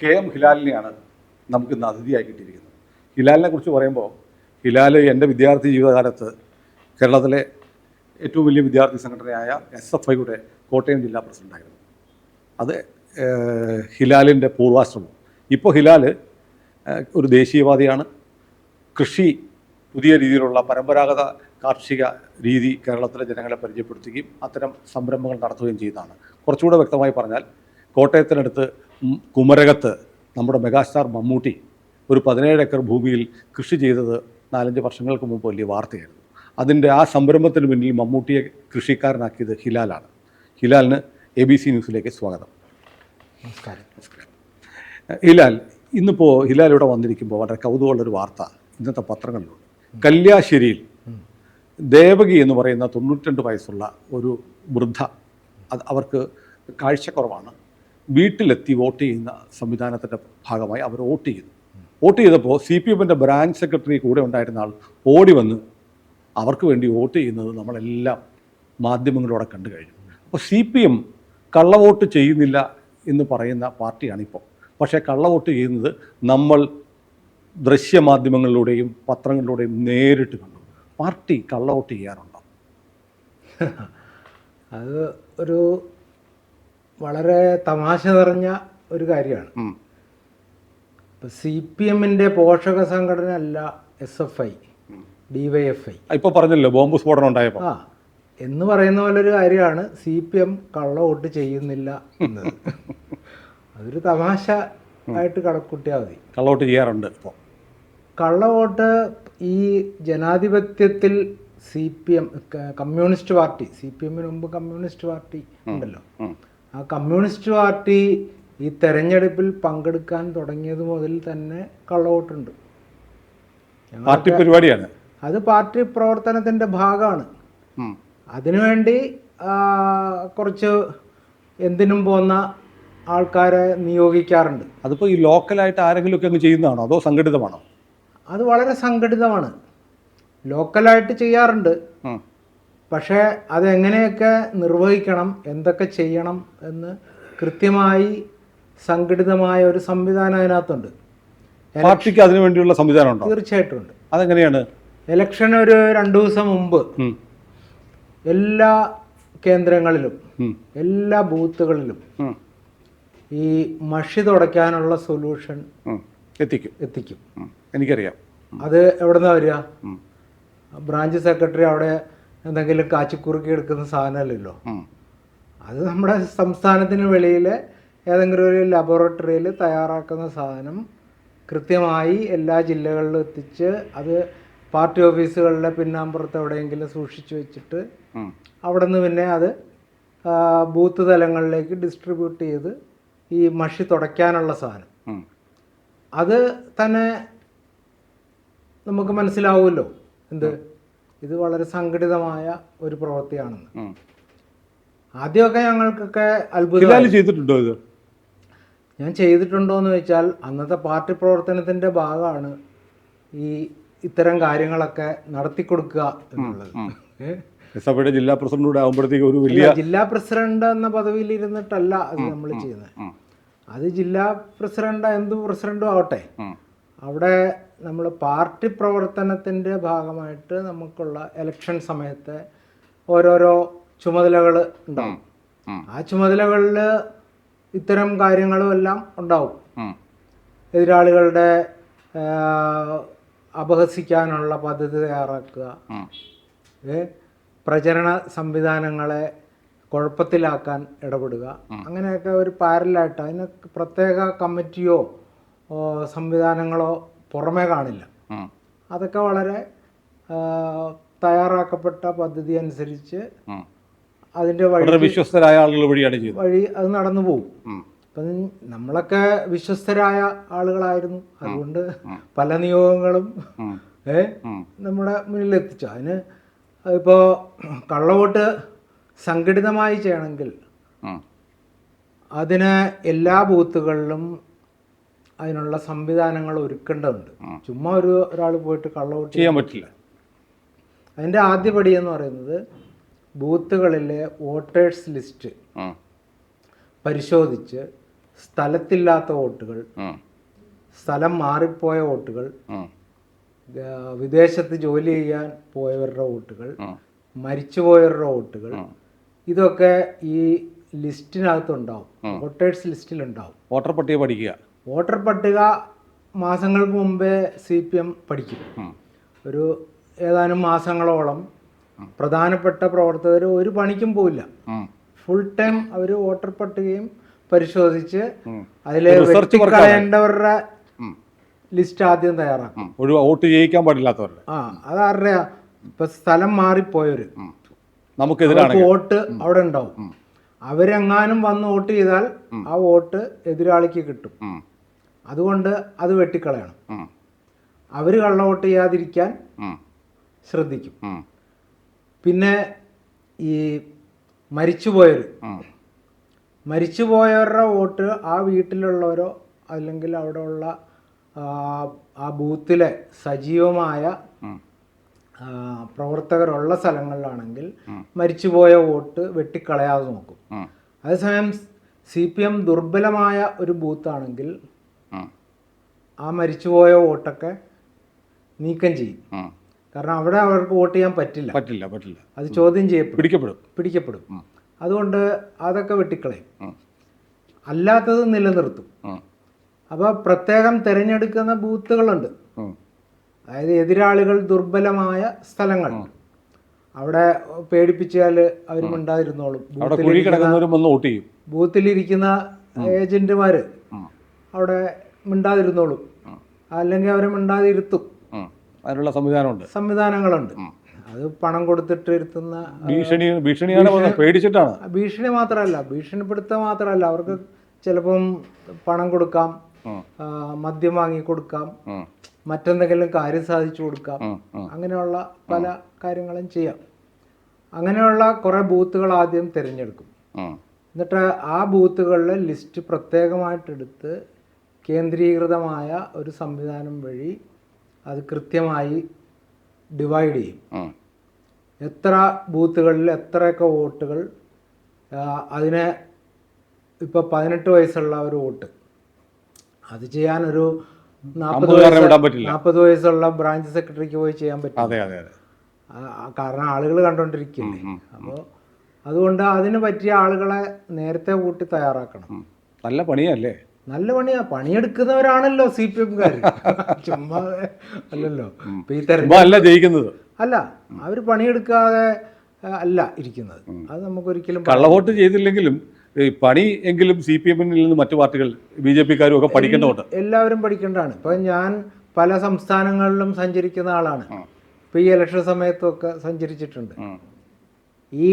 K M ഹിലാലിനെയാണ് നമുക്ക് ഇന്ന് അതിഥിയായി കിട്ടിയിരിക്കുന്നത്. ഹിലാലിനെ കുറിച്ച് പറയുമ്പോൾ ഹിലാൽ എന്റെ വിദ്യാർത്ഥി ജീവിതകാലത്ത് കേരളത്തിലെ ഏറ്റവും വലിയ വിദ്യാർത്ഥി സംഘടനയായ എസ് എഫ് ഐയുടെ കോട്ടയം ജില്ലാ പ്രസിഡന്റായിരുന്നു അത് ഹിലാലിന്റെ പൂർവാശ്രമം. ഇപ്പോൾ ഹിലാൽ ഒരു ദേശീയവാദിയാണ്. കൃഷി പുതിയ രീതിയിലുള്ള പരമ്പരാഗത കാർഷിക രീതി കേരളത്തിലെ ജനങ്ങളെ പരിചയപ്പെടുത്തുകയും അത്തരം സംരംഭങ്ങൾ നടത്തുകയും ചെയ്യുന്നതാണ് കുറച്ചുകൂടെ വ്യക്തമായി പറഞ്ഞാൽ കോട്ടയത്തിനടുത്ത് കുമരകത്ത് നമ്മുടെ മെഗാസ്റ്റാർ മമ്മൂട്ടി ഒരു പതിനേഴ് ഏക്കർ ഭൂമിയിൽ കൃഷി ചെയ്തത് നാലഞ്ച് വർഷങ്ങൾക്ക് മുമ്പ് വലിയ വാർത്തയായിരുന്നു. അതിന്റെ ആ സംരംഭത്തിന് പിന്നിൽ മമ്മൂട്ടിയെ കൃഷിക്കാരനാക്കിയത് ഹിലാലാണ്. ഹിലാലിന് എ ബി സി ന്യൂസിലേക്ക് സ്വാഗതം. നമസ്കാരം. ഹിലാൽ ഇന്നിപ്പോൾ ഹിലാൽ ഇവിടെ വന്നിരിക്കുമ്പോൾ വളരെ കൗതുകമുള്ളൊരു വാർത്ത ഇന്നത്തെ പത്രങ്ങളിലുണ്ട്. കല്യാശ്ശേരിയിൽ ദേവകി എന്ന് പറയുന്ന തൊണ്ണൂറ്റിരണ്ട് വയസ്സുള്ള ഒരു വൃദ്ധ അത് അവർക്ക് കാഴ്ചക്കുറവാണ്. വീട്ടിലെത്തി വോട്ട് ചെയ്യുന്ന സംവിധാനത്തിന്റെ ഭാഗമായി അവർ വോട്ട് ചെയ്തു വോട്ട് ചെയ്തപ്പോൾ സി പി എമ്മിന്റെ ബ്രാഞ്ച് സെക്രട്ടറി കൂടെ ഉണ്ടായിരുന്ന ആൾ ഓടി വന്ന് അവർക്ക് വേണ്ടി വോട്ട് ചെയ്യുന്നത് നമ്മളെല്ലാം മാധ്യമങ്ങളിലൂടെ കണ്ടു കഴിഞ്ഞു. അപ്പോൾ സി പി എം കള്ളവോട്ട് ചെയ്യുന്നില്ല എന്ന് പറയുന്ന പാർട്ടിയാണിപ്പോൾ. പക്ഷേ കള്ളവോട്ട് ചെയ്യുന്നത് നമ്മൾ ദൃശ്യമാധ്യമങ്ങളിലൂടെയും പത്രങ്ങളിലൂടെയും നേരിട്ട് കണ്ടു. പാർട്ടി കള്ളവോട്ട് ചെയ്യാറുണ്ടോ? അത് ഒരു വളരെ തമാശ നിറഞ്ഞ ഒരു കാര്യമാണ്. ഇപ്പം സി പി എമ്മിന്റെ പോഷക സംഘടന അല്ല S F I D Y F I. ഇപ്പോൾ പറഞ്ഞല്ലോ ബോംബ് സ്ഫോടനം ഉണ്ടായപ്പോൾ ആ എന്ന് പറയുന്ന പോലെ ഒരു കാര്യമാണ് സി പി എം കള്ള വോട്ട് ചെയ്യുന്നില്ല എന്നത്. അതൊരു തമാശ ആയിട്ട് കണക്കൂട്ടിയാൽ മതി. കള്ളവോട്ട് ചെയ്യാറുണ്ട്. ഇപ്പോൾ കള്ള വോട്ട് ഈ ജനാധിപത്യത്തിൽ C P M communist party C P എമ്മിന് മുമ്പ് കമ്മ്യൂണിസ്റ്റ് പാർട്ടി ഉണ്ടല്ലോ. ആ കമ്മ്യൂണിസ്റ്റ് പാർട്ടി ഈ തെരഞ്ഞെടുപ്പിൽ പങ്കെടുക്കാൻ തുടങ്ങിയത് മുതൽ തന്നെ കള്ളവോട്ടുണ്ട്. പാർട്ടി പരിപാടിയാണ്. അത് പാർട്ടി പ്രവർത്തനത്തിന്റെ ഭാഗമാണ്. അതിനുവേണ്ടി കുറച്ച് എന്തിനും പോന്ന ആൾക്കാരെ നിയോഗിക്കാറുണ്ട്. അതിപ്പോൾ ഈ ലോക്കലായിട്ട് ആരെങ്കിലുമൊക്കെ അങ്ങ് ചെയ്യുന്നതാണോ? അതോ സംഘടിതമാണോ? അത് വളരെ സംഘടിതമാണ്. ലോക്കലായിട്ട് ചെയ്യാറുണ്ട്. പക്ഷേ അതെങ്ങനെയൊക്കെ നിർവഹിക്കണം എന്തൊക്കെ ചെയ്യണം എന്ന് കൃത്യമായി സംഘടിതമായ ഒരു സംവിധാനം അതിനകത്തുണ്ട്. പാർട്ടിക്ക് അതിനു വേണ്ടിയുള്ള സംവിധാനം ഉണ്ടോ? തീർച്ചയായിട്ടും ഉണ്ട്. അതെങ്ങനെയാണ്? ഇലക്ഷൻ ഒരു രണ്ടു ദിവസം മുമ്പ് എല്ലാ കേന്ദ്രങ്ങളിലും എല്ലാ ബൂത്തുകളിലും ഈ മഷി തുടയ്ക്കാനുള്ള സൊല്യൂഷൻ എത്തിക്കും. എത്തിക്കും. എനിക്കറിയാം. അത് എവിടെ നിന്നാണ് വരിക ബ്രാഞ്ച് സെക്രട്ടറി അവിടെ എന്തെങ്കിലും കാച്ചിക്കുറുക്കി എടുക്കുന്ന സാധനമല്ലല്ലോ. അത് നമ്മുടെ സംസ്ഥാനത്തിന് വെളിയിൽ ഏതെങ്കിലും ഒരു ലബോറട്ടറിയിൽ തയ്യാറാക്കുന്ന സാധനം കൃത്യമായി എല്ലാ ജില്ലകളിലും എത്തിച്ച് അത് പാർട്ടി ഓഫീസുകളിലെ പിന്നാമ്പുറത്ത് എവിടെയെങ്കിലും സൂക്ഷിച്ചു വെച്ചിട്ട്. അവിടെ നിന്ന് പിന്നെ അത് ബൂത്ത് തലങ്ങളിലേക്ക് ഡിസ്ട്രിബ്യൂട്ട് ചെയ്ത് ഈ മഷി തുടയ്ക്കാനുള്ള സാധനം. അത് തന്നെ നമുക്ക് മനസ്സിലാവുമല്ലോ എന്ത്? ഇത് വളരെ സംഘടിതമായ ഒരു പ്രവൃത്തിയാണെന്ന്. ആദ്യമൊക്കെ ഞങ്ങൾക്കൊക്കെ അത്ഭുതം ചെയ്തിട്ടുണ്ടോ ഇത്? ഞാൻ ചെയ്തിട്ടുണ്ടോ എന്ന് വെച്ചാൽ അന്നത്തെ പാർട്ടി പ്രവർത്തനത്തിന്റെ ഭാഗമാണ് ഈ ഇത്തരം കാര്യങ്ങളൊക്കെ നടത്തിക്കൊടുക്കുക എന്നുള്ളത്. ജില്ലാ പ്രസിഡന്റ് ആകുമ്പോഴത്തേക്ക് ഒരു വലിയ ജില്ലാ പ്രസിഡന്റ് എന്ന പദവിയിൽ ഇരുന്നിട്ടല്ല അത് നമ്മൾ ചെയ്യുന്നത്. അത് ജില്ലാ പ്രസിഡന്റ് എന്ത് പ്രസിഡന്റും ആവട്ടെ. അവിടെ നമ്മൾ പാർട്ടി പ്രവർത്തനത്തിന്റെ ഭാഗമായിട്ട് നമുക്കുള്ള ഇലക്ഷൻ സമയത്തെ ഓരോരോ ചുമതലകൾ ഉണ്ടാവും. ആ ചുമതലകളിൽ ഇത്തരം കാര്യങ്ങളും എല്ലാം ഉണ്ടാവും. എതിരാളികളുടെ അപഹസിക്കാനുള്ള പദ്ധതി തയ്യാറാക്കുക. പ്രചരണ സംവിധാനങ്ങളെ കുഴപ്പത്തിലാക്കാൻ ഇടപെടുക. അങ്ങനെയൊക്കെ ഒരു പാരലായിട്ട് അതിന് പ്രത്യേക കമ്മിറ്റിയോ സംവിധാനങ്ങളോ പുറമേ കാണില്ല. അതൊക്കെ വളരെ തയ്യാറാക്കപ്പെട്ട പദ്ധതി അനുസരിച്ച് അതിന്റെ വഴി വിശ്വസ്തരായ ആളുകൾ വഴിയാണ് ചെയ്തത്. വഴി അത് നടന്നു പോകും. അപ്പം നമ്മളൊക്കെ വിശ്വസ്തരായ ആളുകളായിരുന്നു. അതുകൊണ്ട് പല നിയോഗങ്ങളും. ഏ നമ്മുടെ മുന്നിൽ എത്തിച്ചു അതിന് ഇപ്പോൾ കള്ളവോട്ട് സംഘടിതമായി ചെയ്യണമെങ്കിൽ. അതിന് എല്ലാ ബൂത്തുകളിലും അതിനുള്ള സംവിധാനങ്ങൾ ഒരുക്കേണ്ടതുണ്ട്. ചുമ്മാ ഒരു ഒരാൾ പോയിട്ട് കള്ളവോട്ട് ചെയ്യാൻ പറ്റില്ല. അതിന്റെ ആദ്യപടി എന്ന് പറയുന്നത് ബൂത്തുകളിലെ വോട്ടേഴ്സ് ലിസ്റ്റ് പരിശോധിച്ച് സ്ഥലത്തില്ലാത്ത വോട്ടുകൾ സ്ഥലം മാറിപ്പോയ വോട്ടുകൾ വിദേശത്ത് ജോലി ചെയ്യാൻ പോയവരുടെ വോട്ടുകൾ മരിച്ചുപോയവരുടെ വോട്ടുകൾ ഇതൊക്കെ ഈ ലിസ്റ്റിനകത്തുണ്ടാവും. വോട്ടേഴ്സ് ലിസ്റ്റിലുണ്ടാവും. വോട്ടർ പട്ടിക പഠിക്കുക. വോട്ടർ പട്ടിക മാസങ്ങൾക്ക് മുമ്പേ സി പി എം പഠിക്കും. ഒരു ഏതാനും മാസങ്ങളോളം പ്രധാനപ്പെട്ട പ്രവർത്തകർ ഒരു പണിക്കും പോയില്ല. ഫുൾ ടൈം അവർ വോട്ടർ പട്ടികയും പരിശോധിച്ച് അതിലെ കളയേണ്ടവരുടെ ലിസ്റ്റ് ആദ്യം തയ്യാറാക്കും. വോട്ട് ചെയ്യിക്കാൻ പാടില്ലാത്തവരുടെ. ആ അതാരുടെ ഇപ്പൊ സ്ഥലം മാറിപ്പോയവര്. നമുക്ക് നമുക്കെതിരാണ് വോട്ട് അവിടെ ഉണ്ടാവും. അവരെങ്ങാനും വന്ന് വോട്ട് ചെയ്താൽ ആ വോട്ട് എതിരാളിക്ക് കിട്ടും. അതുകൊണ്ട് അത് വെട്ടിക്കളയണം. അവർ അവർ കള്ള വോട്ട് ചെയ്യാതിരിക്കാൻ ശ്രദ്ധിക്കും പിന്നെ ഈ മരിച്ചുപോയവർ. മരിച്ചുപോയവരുടെ വോട്ട് ആ വീട്ടിലുള്ളവരോ അല്ലെങ്കിൽ അവിടെ ഉള്ള ആ, ബൂത്തിലെ സജീവമായ പ്രവർത്തകരുള്ള സ്ഥലങ്ങളിലാണെങ്കിൽ മരിച്ചുപോയ വോട്ട് വെട്ടിക്കളയാതെ നോക്കും. അതേസമയം സി പി എം ദുർബലമായ ഒരു ബൂത്താണെങ്കിൽ. ആ. മരിച്ചുപോയ വോട്ടൊക്കെ നീക്കം ചെയ്യും. കാരണം അവിടെ അവർക്ക് വോട്ട് ചെയ്യാൻ പറ്റില്ല. പറ്റില്ല പറ്റില്ല. അത് ചോദ്യം ചെയ്യപ്പെടും. പിടിക്കപ്പെടും. പിടിക്കപ്പെടും. അതുകൊണ്ട് അതൊക്കെ വെട്ടിക്കളയും. അല്ലാത്തത് നിലനിർത്തും. അപ്പൊ അപ്പോൾ പ്രത്യേകം തിരഞ്ഞെടുക്കുന്ന ബൂത്തുകളുണ്ട്. അതായത് എതിരാളികൾ ദുർബലമായ സ്ഥലങ്ങൾ. അവിടെ പേടിപ്പിച്ചാൽ അവർ മിണ്ടാതിരുന്നോളും ബൂത്തിലിരിക്കുന്ന ഏജന്റുമാര്. അവിടെ മിണ്ടാതിരുന്നോളും. അല്ലെങ്കിൽ അവരെ മിണ്ടാതിരുത്തും. അതിനുള്ള സംവിധാനമുണ്ട്. സംവിധാനങ്ങളുണ്ട്. അത് പണം കൊടുത്തിട്ട് ഇരുത്തുന്ന ഭീഷണി ഭീഷണിയാണ്. പേടിച്ചിട്ടാണ്. ഭീഷണി മാത്രമല്ല ഭീഷണിപ്പെടുത്തുക മാത്രമല്ല. അവർക്ക് ചിലപ്പം പണം കൊടുക്കാം മദ്യം വാങ്ങി കൊടുക്കാം. മറ്റെന്തെങ്കിലും കാര്യം സാധിച്ചു കൊടുക്കാം. അങ്ങനെയുള്ള പല കാര്യങ്ങളും ചെയ്യാം. അങ്ങനെയുള്ള കുറേ ബൂത്തുകൾ ആദ്യം തിരഞ്ഞെടുക്കും. എന്നിട്ട് ആ ബൂത്തുകളിലെ ലിസ്റ്റ് പ്രത്യേകമായിട്ടെടുത്ത് കേന്ദ്രീകൃതമായ ഒരു സംവിധാനം വഴി അത് കൃത്യമായി ഡിവൈഡ് ചെയ്യും. എത്ര ബൂത്തുകളിൽ എത്രയൊക്കെ വോട്ടുകൾ അതിനെ ഇപ്പോൾ പതിനെട്ട് വയസ്സുള്ള ഒരു വോട്ട്. അത് ചെയ്യാൻ ഒരു നാൽപ്പത് വയസ്സ് നാൽപ്പത് വയസ്സുള്ള ബ്രാഞ്ച് സെക്രട്ടറിക്ക് പോയി ചെയ്യാൻ പറ്റും കാരണം ആളുകൾ കണ്ടുകൊണ്ടിരിക്കില്ലേ. അപ്പോൾ അതുകൊണ്ട് അതിന് പറ്റിയ ആളുകളെ നേരത്തെ കൂട്ടി തയ്യാറാക്കണം. നല്ല പണിയല്ലേ? നല്ല പണിയാ. പണിയെടുക്കുന്നവരാണല്ലോ സി പി എംകാർ ചുമ്മാ അല്ലല്ലോ. അല്ല ജയിക്കുന്നത്. അല്ല അവർ പണിയെടുക്കാതെ അല്ല ഇരിക്കുന്നത്. അത് നമുക്കൊരിക്കലും കള്ളവോട്ട് ചെയ്തില്ലെങ്കിലും ഈ പണി എങ്കിലും സി പി എമ്മിൽ നിന്ന് മറ്റു പാർട്ടികൾ ബി ജെ പിക്കാരും ഒക്കെ പഠിക്കേണ്ടതുണ്ട് എല്ലാവരും പഠിക്കേണ്ടതാണ്. ഇപ്പൊ ഞാൻ പല സംസ്ഥാനങ്ങളിലും സഞ്ചരിക്കുന്ന ആളാണ്. ഇപ്പൊ ഈ ഇലക്ഷൻ സമയത്തൊക്കെ സഞ്ചരിച്ചിട്ടുണ്ട്. ഈ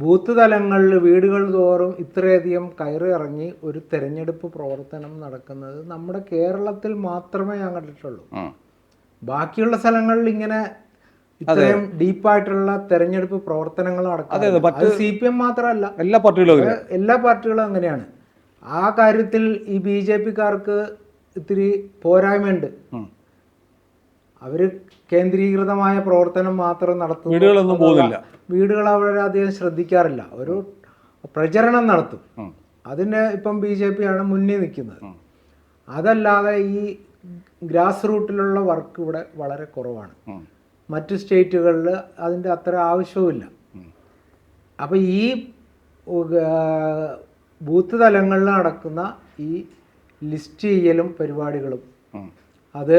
ബൂത്ത് തലങ്ങളിൽ വീടുകൾ തോറും ഇത്രയധികം കയറിറങ്ങി ഒരു തെരഞ്ഞെടുപ്പ് പ്രവർത്തനം നടക്കുന്നത് നമ്മുടെ കേരളത്തിൽ മാത്രമേ ഞാൻ കണ്ടിട്ടുള്ളൂ. ബാക്കിയുള്ള സ്ഥലങ്ങളിൽ ഇങ്ങനെ ഇത്രയും ഡീപ്പായിട്ടുള്ള തെരഞ്ഞെടുപ്പ് പ്രവർത്തനങ്ങൾ നടക്കുന്നത് സി പി എം മാത്രമല്ല. എല്ലാ പാർട്ടികളും എല്ലാ പാർട്ടികളും അങ്ങനെയാണ്. ആ കാര്യത്തിൽ ഈ ബി ജെ പിക്കാർക്ക് ഇത്തിരി പോരായ്മയുണ്ട്. അവർ കേന്ദ്രീകൃതമായ പ്രവർത്തനം മാത്രം നടത്തും വീടുകളൊന്നും പോകുന്നില്ല. വീടുകൾ അവരെ അധികം ശ്രദ്ധിക്കാറില്ല. ഒരു പ്രചരണം നടത്തും. അതിന് ഇപ്പം ബി ജെ പി ആണ് മുന്നിൽ നിൽക്കുന്നത്. അതല്ലാതെ ഈ ഗ്രാസ് റൂട്ടിലുള്ള വർക്ക് ഇവിടെ വളരെ കുറവാണ്. മറ്റു സ്റ്റേറ്റുകളിൽ അതിന്റെ അത്ര ആവശ്യവുമില്ല. അപ്പം അപ്പോൾ ഈ ബൂത്ത് തലങ്ങളിൽ നടക്കുന്ന ഈ ലിസ്റ്റ് ചെയ്യലും പരിപാടികളും അത്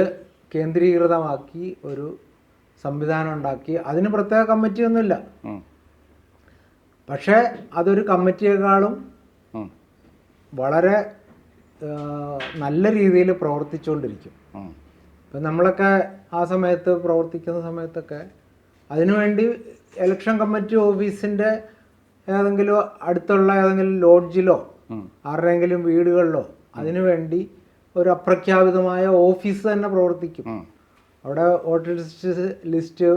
കേന്ദ്രീകൃതമാക്കി ഒരു സംവിധാനം ഉണ്ടാക്കി അതിന് പ്രത്യേക കമ്മിറ്റിയൊന്നുമില്ല. പക്ഷേ അതൊരു കമ്മിറ്റിയെക്കാളും. വളരെ നല്ല രീതിയിൽ പ്രവർത്തിച്ചുകൊണ്ടിരിക്കും. ഇപ്പം നമ്മളൊക്കെ ആ സമയത്ത് പ്രവർത്തിക്കുന്ന സമയത്തൊക്കെ അതിനുവേണ്ടി ഇലക്ഷൻ കമ്മിറ്റി ഓഫീസിന്റെ ഏതെങ്കിലും അടുത്തുള്ള ഏതെങ്കിലും ലോഡ്ജിലോ. ആരുടെയെങ്കിലും വീടുകളിലോ അതിനുവേണ്ടി ഒരു അപ്രഖ്യാപിതമായ ഓഫീസ് തന്നെ പ്രവർത്തിക്കും. അവിടെ വോട്ടർ ലിസ്റ്റ് ലിസ്റ്റ്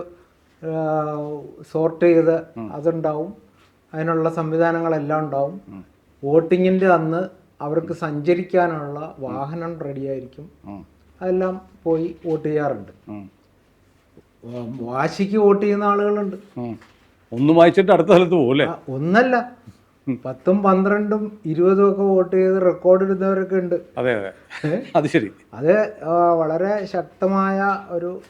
സോർട്ട് ചെയ്ത് അതുണ്ടാവും. അതിനുള്ള സംവിധാനങ്ങളെല്ലാം ഉണ്ടാവും. വോട്ടിങ്ങിന്റെ അന്ന് അവർക്ക് സഞ്ചരിക്കാനുള്ള വാഹനം റെഡിയായിരിക്കും. അതെല്ലാം പോയി വോട്ട് ചെയ്യാറുണ്ട്. വാശിക്ക് വോട്ട് ചെയ്യുന്ന ആളുകളുണ്ട്. ഒന്നും ഒന്ന് വായിച്ചിട്ട് അടുത്ത സ്ഥലത്ത് പോലെ ഒന്നല്ല. പത്തും പന്ത്രണ്ടും ഇരുപതും ഒക്കെ വോട്ട് ചെയ്ത് റെക്കോർഡ് ഇടുന്നവരൊക്കെ ഉണ്ട്. അതെ അതെ. അത് ശരി. അത് വളരെ ശക്തമായ ഒരു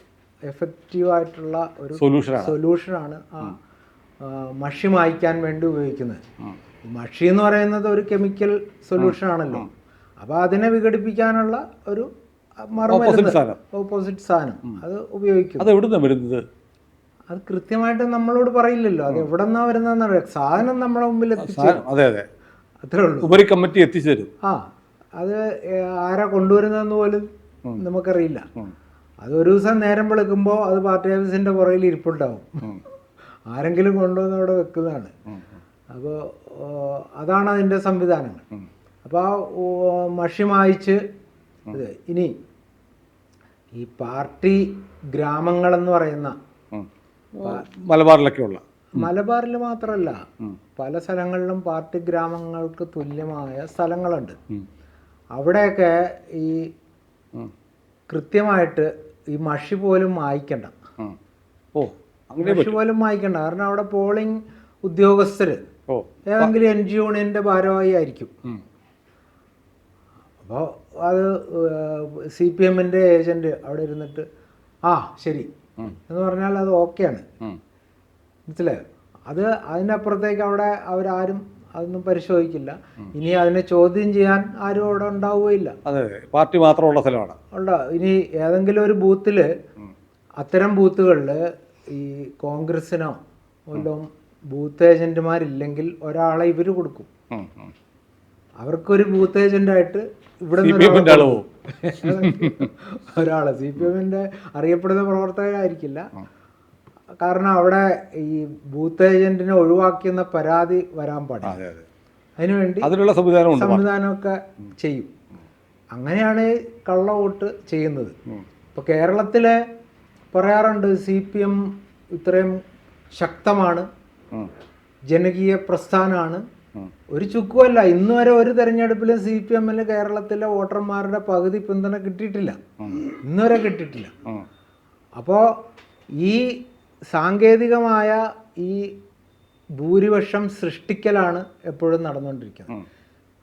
എഫക്റ്റീവായിട്ടുള്ള ഒരു സൊല്യൂഷനാണ് സൊല്യൂഷനാണ് ആ മഷി മായ്ക്കാൻ വേണ്ടി ഉപയോഗിക്കുന്നത്. മഷി എന്ന് പറയുന്നത് ഒരു കെമിക്കൽ സൊല്യൂഷൻ ആണല്ലോ. അപ്പോൾ അതിനെ വിഘടിപ്പിക്കാനുള്ള ഒരു ഓപ്പോസിറ്റ് സാധനം. ഓപ്പോസിറ്റ് സാധനം. അത് ഉപയോഗിക്കും അത് എവിടുന്നാണ് വരുന്നത്? അത് കൃത്യമായിട്ട് നമ്മളോട് പറയില്ലല്ലോ. അത് എവിടെ നിന്നാ വരുന്ന സാധനം നമ്മുടെ മുമ്പിൽ അതെ അതെ. അത്രേ ഉള്ളൂ. ഉപരി കമ്മിറ്റി എത്തിച്ചേരും ആ അത് ആരാ കൊണ്ടുവരുന്നതെന്ന് പോലും നമുക്കറിയില്ല. അത് ഒരു ദിവസം നേരം വെളുക്കുമ്പോൾ അത് പാർട്ടി ഓഫീസിന്റെ പുറകിൽ ഇരിപ്പുണ്ടാവും. ആരെങ്കിലും കൊണ്ടുവന്ന് അവിടെ വെക്കുന്നതാണ്. അപ്പോൾ അതാണ് അതിന്റെ സംവിധാനങ്ങൾ. അപ്പോൾ ആ മഷി മായിച്ച് ഇനി ഈ പാർട്ടി ഗ്രാമങ്ങളെന്ന് പറയുന്ന ഉം. മലബാറിലൊക്കെ ഉള്ള മലബാറിൽ മാത്രമല്ല പല സ്ഥലങ്ങളിലും പാർട്ടി ഗ്രാമങ്ങൾക്ക് തുല്യമായ സ്ഥലങ്ങളുണ്ട്. അവിടെയൊക്കെ ഈ. കൃത്യമായിട്ട് ഈ മഷി പോലും മായ്ക്കണ്ട. ഓ മഷി പോലും മായ്ക്കണ്ട. കാരണം അവിടെ പോളിംഗ് ഉദ്യോഗസ്ഥർ ഓ ഏതെങ്കിലും എൻ ജി യൂണിയന്റെ ഭാരവാഹി ആയിരിക്കും. അപ്പോ അപ്പോൾ അത് സി പി എമ്മിന്റെ ഏജന്റ് അവിടെ ഇരുന്നിട്ട് ആ ശരി. എന്ന് പറഞ്ഞാൽ അത് ഓക്കെയാണ്. മനസ്സിലായോ? അത് അതിനപ്പുറത്തേക്ക് അവിടെ അവരാരും അതൊന്നും പരിശോധിക്കില്ല. ഇനി അതിനെ ചോദ്യം ചെയ്യാൻ ആരും അവിടെ ഉണ്ടാവുകയില്ല. അതെ പാർട്ടി മാത്രമുള്ള സ്ഥലമാണ്. ഉണ്ടോ? ഇനി ഏതെങ്കിലും ഒരു ബൂത്തിൽ. അത്തരം ബൂത്തുകളിൽ ഈ കോൺഗ്രസിനോ വല്ലതും ബൂത്ത് ഏജന്റുമാരില്ലെങ്കിൽ ഒരാളെ ഇവർ കൊടുക്കും. അവർക്കൊരു ബൂത്ത് ഏജന്റായിട്ട് ഇവിടെ സി ഒരാൾ. സി പി എമ്മിന്റെ അറിയപ്പെടുന്ന പ്രവർത്തകരായിരിക്കില്ല. കാരണം അവിടെ ഈ ബൂത്ത് ഏജന്റിനെ ഒഴിവാക്കിയെന്ന പരാതി വരാൻ പാടില്ല. അതെ അതെ. അതിനുവേണ്ടി അതിനുള്ള സംവിധാനം സംവിധാനമൊക്കെ ചെയ്യും. അങ്ങനെയാണ് കള്ള വോട്ട് ചെയ്യുന്നത്. ഇപ്പൊ ഇപ്പോൾ കേരളത്തിലെ പറയാറുണ്ട് സി പി എം ഇത്രയും ശക്തമാണ്. ജനകീയ പ്രസ്ഥാനമാണ്. ഒരു ചുക്കുമല്ല ഇന്ന് വരെ ഒരു തെരഞ്ഞെടുപ്പിലും സി പി എമ്മിന് കേരളത്തിലെ വോട്ടർമാരുടെ പകുതി പിന്തുണ കിട്ടിയിട്ടില്ല. ഇന്ന് വരെ കിട്ടിയിട്ടില്ല. അപ്പോ അപ്പോൾ ഈ സാങ്കേതികമായ ഈ ഭൂരിപക്ഷം സൃഷ്ടിക്കലാണ് എപ്പോഴും നടന്നുകൊണ്ടിരിക്കുന്നത്.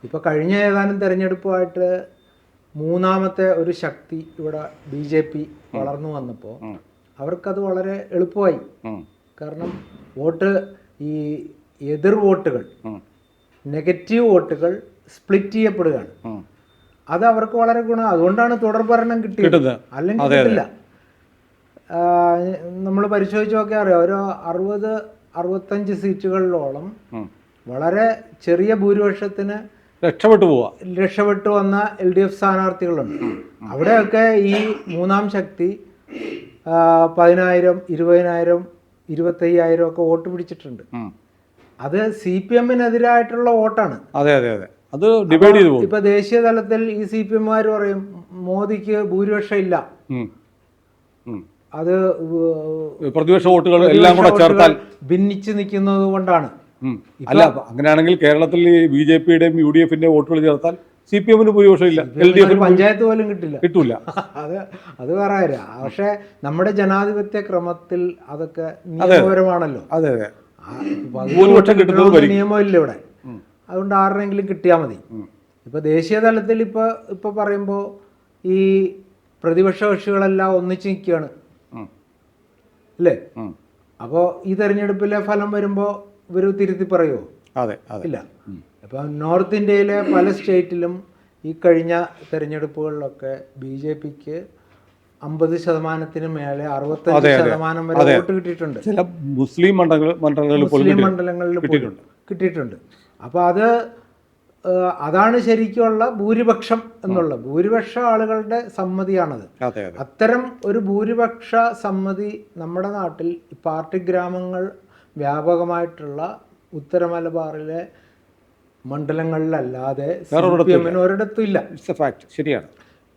ഇപ്പൊ ഇപ്പോൾ കഴിഞ്ഞ ഏതാനും തെരഞ്ഞെടുപ്പുമായിട്ട് മൂന്നാമത്തെ ഒരു ശക്തി ഇവിടെ ബി ജെ പി വളർന്നു വന്നപ്പോൾ അവർക്കത് വളരെ എളുപ്പമായി. കാരണം വോട്ട് ഈ എതിർ വോട്ടുകൾ. നെഗറ്റീവ് വോട്ടുകൾ സ്പ്ലിറ്റ് ചെയ്യപ്പെടുകയാണ്. അത് അവർക്ക് വളരെ ഗുണം അതുകൊണ്ടാണ് തുടർ ഭരണം കിട്ടിയത്. അല്ലെങ്കിൽ കിട്ടില്ല. നമ്മൾ പരിശോധിച്ച് നോക്കിയാൽ അറിയാം. ഒരു അറുപത് അറുപത്തഞ്ച് സീറ്റുകളിലോളം വളരെ ചെറിയ ഭൂരിപക്ഷത്തിന് രക്ഷപ്പെട്ടു പോവാ രക്ഷപ്പെട്ടു വന്ന എൽ ഡി എഫ് സ്ഥാനാർത്ഥികളുണ്ട്. അവിടെയൊക്കെ ഈ മൂന്നാം ശക്തി പതിനായിരം ഇരുപതിനായിരം ഇരുപത്തയ്യായിരം ഒക്കെ വോട്ട് പിടിച്ചിട്ടുണ്ട്. അത് സി പി എമ്മിനെതിരായിട്ടുള്ള വോട്ടാണ്. അതെ അതെ അതെ. അത് ഡിവൈഡ് ചെയ്തു ഇപ്പൊ ദേശീയ തലത്തിൽ ഈ സി പി എമ്മുകാർ പറയും മോദിക്ക് ഭൂരിപക്ഷം ഇല്ല. അത് പ്രതിപക്ഷ വോട്ടുകൾ എല്ലാം കൂടെ ചേർത്താൽ ഭിന്നിച്ചു നിൽക്കുന്നത് കൊണ്ടാണ്. അല്ല അങ്ങനെയാണെങ്കിൽ കേരളത്തിൽ ബി ജെ പിയുടെയും യു ഡി എഫിന്റെ വോട്ടുകൾ ചേർത്താൽ സി പി എമ്മിന് ഭൂരിപക്ഷം ഇല്ല എൽ ഡി എഫിന് പഞ്ചായത്ത് പോലും കിട്ടില്ല. കിട്ടൂല. അത് അത് പറയാ പക്ഷെ നമ്മുടെ ജനാധിപത്യ ക്രമത്തിൽ അതൊക്കെ നിയമപരമാണല്ലോ. അതെ അതെ. ഭൂരിപക്ഷം കിട്ടുന്നത് നിയമമില്ല ഇവിടെ. അതുകൊണ്ട് ആരുടെങ്കിലും കിട്ടിയാൽ മതി. ഇപ്പൊ ദേശീയ തലത്തിൽ ഇപ്പൊ ഇപ്പൊ പറയുമ്പോ ഈ പ്രതിപക്ഷ കക്ഷികളെല്ലാം ഒന്നിച്ച് നിൽക്കുകയാണ്. അല്ലേ? അപ്പോ അപ്പോൾ ഈ തെരഞ്ഞെടുപ്പിലെ ഫലം വരുമ്പോ ഇവർ തിരുത്തി പറയുമോ അതെ ഇല്ല. ഇപ്പം നോർത്ത് ഇന്ത്യയിലെ പല സ്റ്റേറ്റിലും ഈ കഴിഞ്ഞ തെരഞ്ഞെടുപ്പുകളിലൊക്കെ ബി ജെ പിക്ക് അമ്പത് ശതമാനത്തിന് മേലെ അറുപത്തഞ്ച്. ശതമാനം വരെ വോട്ട് കിട്ടിയിട്ടുണ്ട്. ചില മുസ്ലിം മണ്ഡലങ്ങളിൽ മുസ്ലിം മണ്ഡലങ്ങളിൽ കിട്ടിയിട്ടുണ്ട്. കിട്ടിയിട്ടുണ്ട്. അപ്പോൾ അത് അതാണ് ശരിക്കുള്ള ഭൂരിപക്ഷം എന്നുള്ള ഭൂരിപക്ഷ ആളുകളുടെ സമ്മതിയാണത്. അതെ അതെ. അത്തരം ഒരു ഭൂരിപക്ഷ സമ്മതി നമ്മുടെ നാട്ടിൽ പാർട്ടി ഗ്രാമങ്ങൾ വ്യാപകമായിട്ടുള്ള ഉത്തര മലബാറിലെ മണ്ഡലങ്ങളിലല്ലാതെ ഒരിടത്തും ഇല്ല. ശരിയാണ്.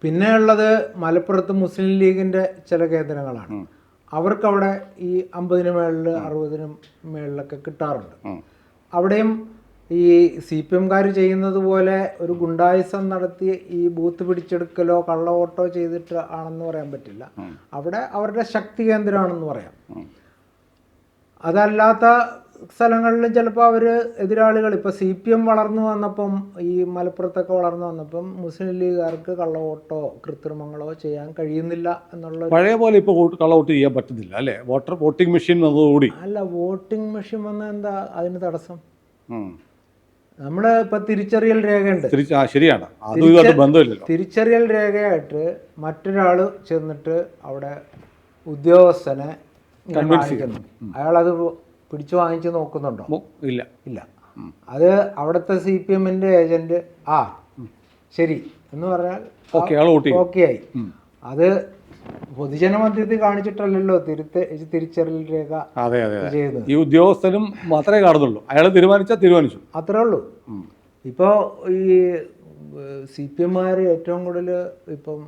പിന്നെ ഉള്ളത് മലപ്പുറത്ത് മുസ്ലിം ലീഗിന്റെ ചില കേന്ദ്രങ്ങളാണ്. അവർക്കവിടെ ഈ അമ്പതിന് മേളിൽ അറുപതിനും മേളിലൊക്കെ കിട്ടാറുണ്ട്. അവിടെയും ഈ സി പി എംകാർ ചെയ്യുന്നത് പോലെ ഒരു ഗുണ്ടായുസം നടത്തി ഈ ബൂത്ത് പിടിച്ചെടുക്കലോ കള്ള വോട്ടോ ചെയ്തിട്ട് ആണെന്ന് പറയാൻ പറ്റില്ല. അവിടെ അവരുടെ ശക്തി കേന്ദ്രമാണെന്ന് പറയാം. അതല്ലാത്ത സ്ഥലങ്ങളിലും ചിലപ്പോൾ അവർ എതിരാളികൾ ഇപ്പോൾ സി പി എം വളർന്നു വന്നപ്പം ഈ മലപ്പുറത്തൊക്കെ വളർന്നു വന്നപ്പം മുസ്ലിം ലീഗുകാർക്ക് കള്ളവോട്ടോ കൃത്രിമങ്ങളോ ചെയ്യാൻ കഴിയുന്നില്ല എന്നുള്ള പഴയ പോലെ ഇപ്പോൾ കള്ളവോട്ട് കള്ള വോട്ട് ചെയ്യാൻ പറ്റുന്നില്ല അല്ലേ? വോട്ടർ വോട്ടിംഗ് മെഷീൻ വന്നതോടുകൂടി. അല്ല വോട്ടിംഗ് മെഷീൻ വന്ന എന്താ അതിന് തടസ്സം? ഉം. നമ്മൾ ഇപ്പം തിരിച്ചറിയൽ രേഖയുണ്ട്. ശരിയാണ്. തിരിച്ചറിയൽ രേഖയായിട്ട് മറ്റൊരാൾ ചെന്നിട്ട് അവിടെ ഉദ്യോഗസ്ഥനെ കാണിക്കുന്നു. അയാളത് പിടിച്ചു വാങ്ങിച്ച് നോക്കുന്നുണ്ടോ? ഇല്ല. ഇല്ല. അത് അവിടുത്തെ സി പി എമ്മിന്റെ ഏജന്റ് ആ ശരി. എന്ന് പറഞ്ഞാൽ ഓക്കെ ആയി. അത് പൊതുജന മധ്യത്തിൽ കാണിച്ചിട്ടല്ലല്ലോ തിരുത്ത തിരിച്ചറിയൽ രേഖ അതെ അതെ. ചെയ്യുന്നത്. ഈ ഉദ്യോഗസ്ഥനും മാത്രമേ കാണുന്നുള്ളൂ. അയാൾ തീരുമാനിച്ചാൽ തീരുമാനിച്ചു. അത്രേ ഉള്ളൂ. ഇപ്പോ ഇപ്പോൾ ഈ സി പി എമ്മാർ ഏറ്റവും കൂടുതൽ ഇപ്പം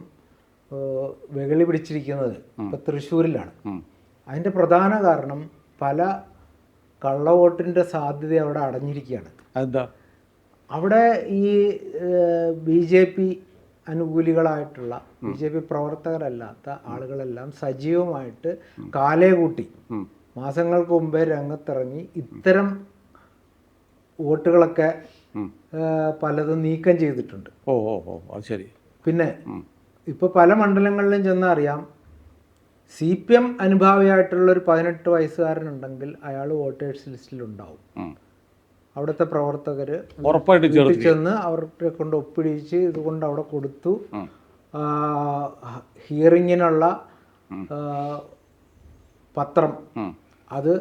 വെകളി പിടിച്ചിരിക്കുന്നത് ഇപ്പം തൃശ്ശൂരിലാണ്. അതിന്റെ അതിന്റെ പ്രധാന കാരണം പല കള്ളവോട്ടിന്റെ സാധ്യത അവിടെ അടഞ്ഞിരിക്കുകയാണ്. എന്താ അവിടെ ഈ ബി ജെ പി അനുകൂലികളായിട്ടുള്ള ബി ജെ പി പ്രവർത്തകരല്ലാത്ത ആളുകളെല്ലാം സജീവമായിട്ട് കാലേ കൂട്ടി. മാസങ്ങൾക്ക് മുമ്പേ രംഗത്തിറങ്ങി ഇത്തരം വോട്ടുകളൊക്കെ. പലതും നീക്കം ചെയ്തിട്ടുണ്ട്. ഓ ഓ ഓ ശരി. പിന്നെ ഇപ്പൊ ഇപ്പോൾ പല മണ്ഡലങ്ങളിലും ചെന്നറിയാം സി പി എം അനുഭാവിയായിട്ടുള്ള ഒരു പതിനെട്ട് വയസ്സുകാരനുണ്ടെങ്കിൽ അയാൾ വോട്ടേഴ്സ് ലിസ്റ്റിലുണ്ടാവും. ഉണ്ടാവും അവിടുത്തെ പ്രവർത്തകർ ഉറപ്പായിട്ട് ചെന്ന് അവരുടെ കൊണ്ട് ഒപ്പിടിച്ച് ഇതുകൊണ്ട് അവിടെ കൊടുത്തു. ഹിയറിങ്ങിനുള്ള പത്രം. അത്